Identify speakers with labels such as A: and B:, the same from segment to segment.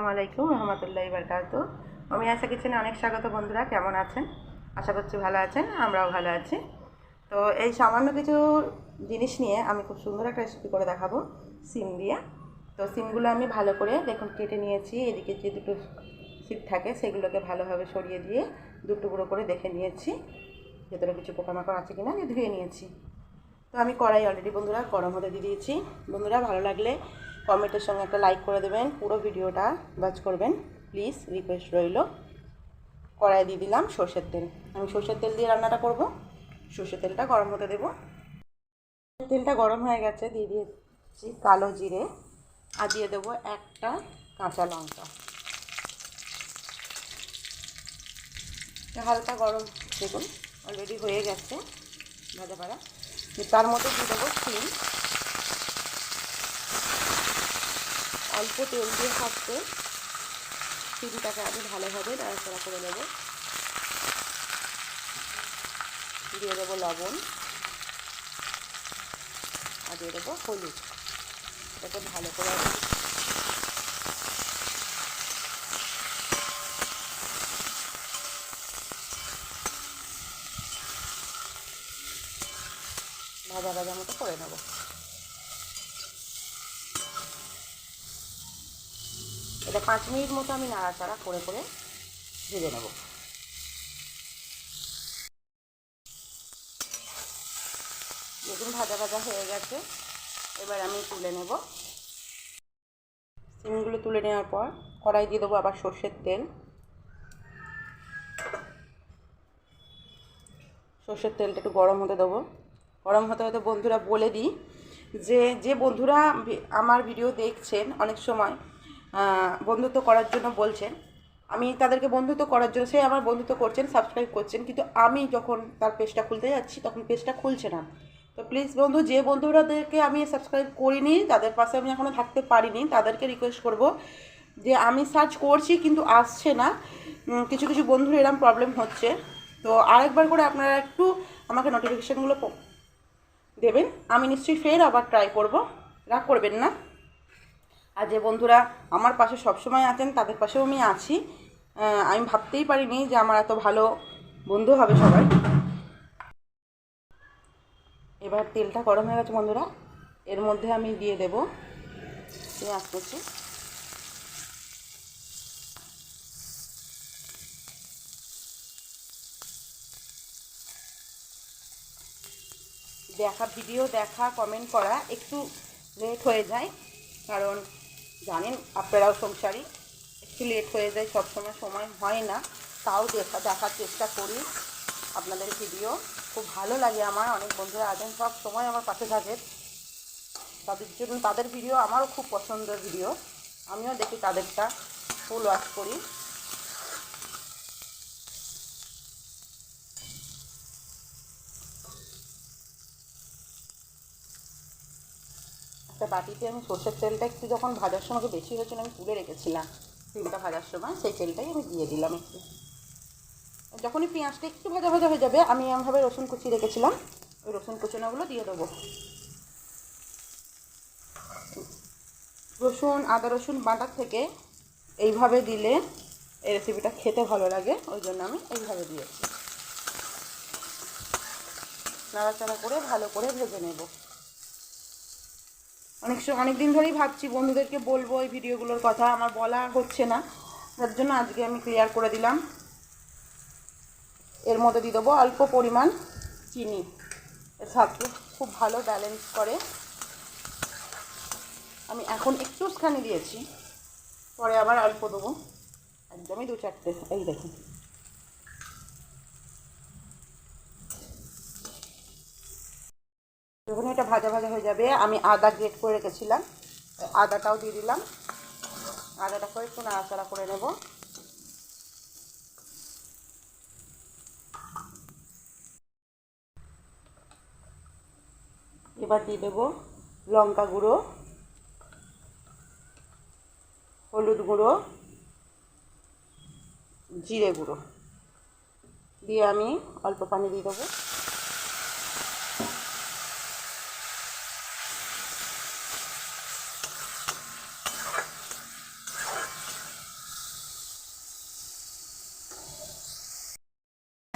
A: আসসালামাইকুম রহমতুল্লাহ বারকাত। আমি আশা কিচেনে অনেক স্বাগত বন্ধুরা, কেমন আছেন? আশা করছি ভালো আছেন, আমরাও ভালো আছি। তো এই সামান্য কিছু জিনিস নিয়ে আমি খুব সুন্দর একটা রেসিপি করে দেখাবো, সিম দিয়ে। তো সিমগুলো আমি ভালো করে দেখুন কেটে নিয়েছি, এদিকে যে দুটো সিট থাকে সেগুলোকে ভালোভাবে সরিয়ে দিয়ে দু করে দেখে নিয়েছি। ভেতরে কিছু পোকামাকড় আছে কিনা দিয়ে ধুয়ে নিয়েছি। তো আমি কড়াই অলরেডি বন্ধুরা, গরম হতে দিয়ে দিয়েছি। বন্ধুরা, ভালো লাগলে কমেন্টের সঙ্গে একটা লাইক করে দেবেন, পুরো ভিডিওটা ওয়াচ করবেন। প্লিজ রিকোয়েস্ট রইল। কড়াই দিয়ে দিলাম সর্ষের তেল। আমি সর্ষের তেল দিয়ে রান্নাটা করব। সর্ষের তেলটা গরম হতে দেবো। তেলটা গরম হয়ে গেছে, দিয়ে দিয়েছি কালো জিরে। আর দিয়ে দেবো একটা কাঁচা লঙ্কা। হালকা গরম, দেখুন অলরেডি হয়ে গেছে ভাজা ভাজা তার মধ্যে দিয়ে দেবো সিম অল্প তেল দিয়ে ভাজতে সিমটাকে আমি ভালোভাবে নাড়াচাড়া করে নেব। দিয়ে দেবো লবণ আর দিয়ে দেবো হলুদ। এটাকে ভালো করে ভাজা ভাজা মতো করে নেব। এটা পাঁচ মিনিট মতো আমি নাড়াচাড়া করে করে ভেজে নেব। দেখুন, ভাজা ভাজা হয়ে গেছে। এবার আমি তুলে নেব। সিমগুলো তুলে নেওয়ার পর কড়াই দিয়ে দেবো আবার সর্ষের তেল। সর্ষের তেলটা একটু গরম হতে দেবো। গরম হতে হতে বন্ধুরা বলে দিই যে যে বন্ধুরা আমার ভিডিও দেখছেন অনেক সময় বন্ধুত্ব করার জন্য বলছেন। আমি তাদেরকে বন্ধুত্ব করার জন্য, সে আমার বন্ধুত্ব করছেন সাবস্ক্রাইব করছেন, কিন্তু আমি যখন তার পেজটা খুলতে যাচ্ছি, তখন পেজটা খুলছে না। তো প্লিজ বন্ধু, যে বন্ধুরাদেরকে আমি সাবস্ক্রাইব করিনি, তাদের পাশে আমি এখনও থাকতে পারিনি, তাদেরকে রিকোয়েস্ট করব যে আমি সার্চ করছি, কিন্তু আসছে না। কিছু কিছু বন্ধুর এরম প্রবলেম হচ্ছে। তো আরেকবার করে আপনারা একটু আমাকে নোটিফিকেশানগুলো দেবেন, আমি নিশ্চয়ই ফের আবার ট্রাই করব। রাগ করবেন না। আর যে বন্ধুরা আমার পাশে সবসময় আছেন, তাদের পাশেও আমি আছি। আমি ভাবতেই পারিনি যে আমার এত ভালো বন্ধু হবে সবাই। এবার তেলটা গরম হয়ে গেছে বন্ধুরা। এর মধ্যে আমি দিয়ে দেব পেঁয়াজ কুচি। দেখা, ভিডিও দেখা কমেন্ট করা একটু লেট হয়ে যায়, কারণ জানেন, আপনারাও সংসারী একটু লেট হয়ে যায়, সবসময় সময় হয় না। তাও দেখা, দেখার চেষ্টা করি আপনাদের ভিডিও খুব ভালো লাগে আমার, অনেক বন্ধুরা আছেন, সব সময় আমার পাশে থাকে তাদের জন্য, তাদের ভিডিও আমারও খুব পছন্দের ভিডিও আমিও দেখি তাদেরটা ফুল ওয়াশ করি। একটা বাটিতে আমি সর্ষের তেলটা একটু যখন ভাজার সময় বেশি হয়েছিল, আমি তুলে রেখেছিলাম। ডিমটা ভাজার সময় সেই তেলটাই আমি দিয়ে দিলাম একটু। যখনই পেঁয়াজটা একটু ভাজা ভাজা হয়ে যাবে, আমি এমনভাবে রসুন কুচি রেখেছিলাম। ওই রসুন কুচনাগুলো দিয়ে দেবো। রসুন, আদা রসুন বাটার থেকে এইভাবে দিলে এই রেসিপিটা খেতে ভালো লাগে, ওই জন্য আমি এইভাবে দিয়েছি। নাড়াচাড়া করে ভালো করে ভেজে নেব। অনেক সময় অনেক দিন ধরেই ভাবছি বন্ধুদেরকে বলব এই ভিডিওগুলোর কথা, আমার বলা হচ্ছে না। তার জন্য আজকে আমি ক্লিয়ার করে দিলাম। এর মধ্যে দিয়ে দেবো অল্প পরিমাণ চিনি। স্বাদকে খুব ভালো ব্যালেন্স করে। আমি এখন একটুখানি দিয়েছি, পরে আবার অল্প দেবো। একদমই দু চারটে এই দেখুন। যখন এটা ভাজা ভাজা হয়ে যাবে, আমি আদা গ্রেট করে রেখেছিলাম আদাটাও দিয়ে দিলাম। আদাটাকে একটু নাড়াচাড়া করে নেব। এবার দিয়ে দেবো লঙ্কা গুঁড়ো, হলুদ গুঁড়ো, জিরে গুঁড়ো। দিয়ে আমি অল্প পানি দিয়ে দেবো।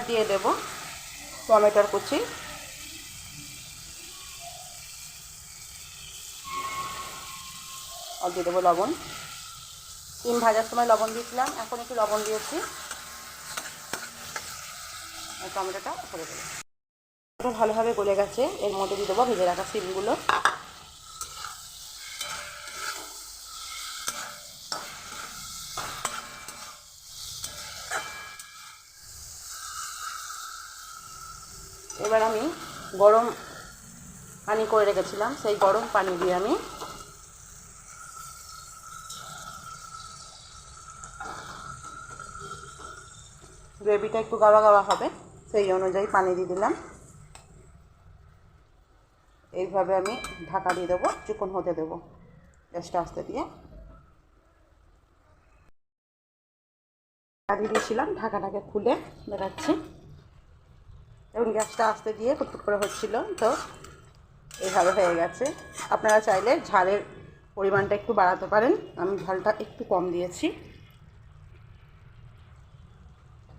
A: দিয়ে দেব টমেটোর কুচি। আর দিয়ে দেবো লবণ। ডিম ভাজার সময় লবণ দিয়েছিলাম, এখন একটু লবণ দিয়েছি। টমেটোটা করে দেবো। ভালোভাবে গলে গেছে, এর মধ্যে দিয়ে দেবো ভেজে রাখা সিমগুলো। এবার আমি গরম পানি করে রেখেছিলাম, সেই গরম পানি দিয়ে আমি গ্রেভিটা একটু গাওয়া গাওয়া হবে, সেই অনুযায়ী পানি দিয়ে দিলাম। এইভাবে আমি ঢাকা দিয়ে দেবো, চিকন হতে দেবো গ্যাসটা আস্তে দিয়ে। ঢাকা দিয়ে দিয়েছিলাম, ঢাকাটাকে খুলে দেখাচ্ছি। এবং গ্যাসটা আস্তে দিয়ে কুটকুট করে হচ্ছিল, তো এইভাবে হয়ে গেছে। আপনারা চাইলে ঝালের পরিমাণটা একটু বাড়াতে পারেন। আমি ঝালটা একটু কম দিয়েছি।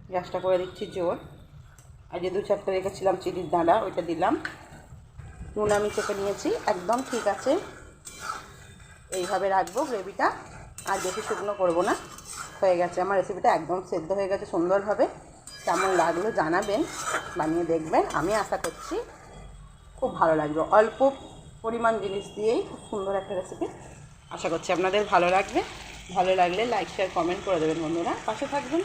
A: গ্যাসটা করে দিচ্ছি জোর। আর যে দু চারটে রেখেছিলাম চিনির দাঁড়া ওইটা দিলাম। নুন আমি চেপে নিয়েছি, একদম ঠিক আছে। এইভাবে রাখব গ্রেভিটা। আর বেশি শুকনো করব না। হয়ে গেছে। আমার রেসিপিটা একদম সেদ্ধ হয়ে গেছে, সুন্দরভাবে। কেমন লাগল জানাবেন, বানিয়ে দেখবেন। আমি আশা করছি খুব ভালো লাগবে। অল্প পরিমাণ জিনিস দিয়েই খুব সুন্দর একটা রেসিপি আশা করছি আপনাদের ভালো লাগবে। ভালো লাগলে লাইক শেয়ার কমেন্ট করে দেবেন বন্ধুরা। পাশে থাকবেন।